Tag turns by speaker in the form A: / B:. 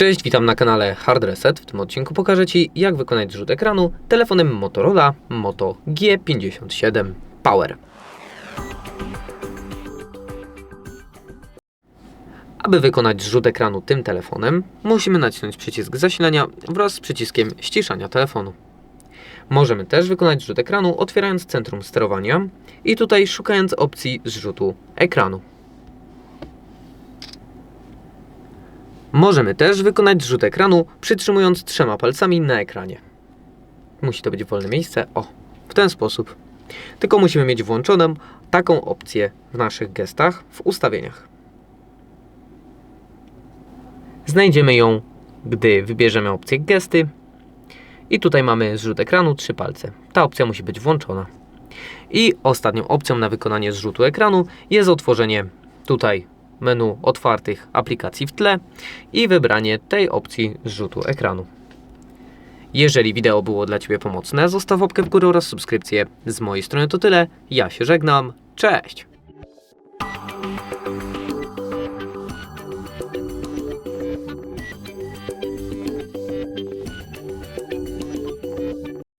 A: Cześć, witam na kanale Hard Reset. W tym odcinku pokażę Ci, jak wykonać zrzut ekranu telefonem Motorola Moto G57 Power. Aby wykonać zrzut ekranu tym telefonem, musimy nacisnąć przycisk zasilania wraz z przyciskiem ściszania telefonu. Możemy też wykonać zrzut ekranu otwierając centrum sterowania i tutaj szukając opcji zrzutu ekranu. Możemy też wykonać zrzut ekranu przytrzymując trzema palcami na ekranie. Musi to być wolne miejsce, o, w ten sposób. Tylko musimy mieć włączoną taką opcję w naszych gestach w ustawieniach. Znajdziemy ją, gdy wybierzemy opcję gesty i tutaj mamy zrzut ekranu, trzy palce. Ta opcja musi być włączona. I ostatnią opcją na wykonanie zrzutu ekranu jest otworzenie tutaj menu otwartych aplikacji w tle i wybranie tej opcji zrzutu ekranu. Jeżeli wideo było dla Ciebie pomocne, zostaw łapkę w górę oraz subskrypcję. Z mojej strony to tyle. Ja się żegnam. Cześć!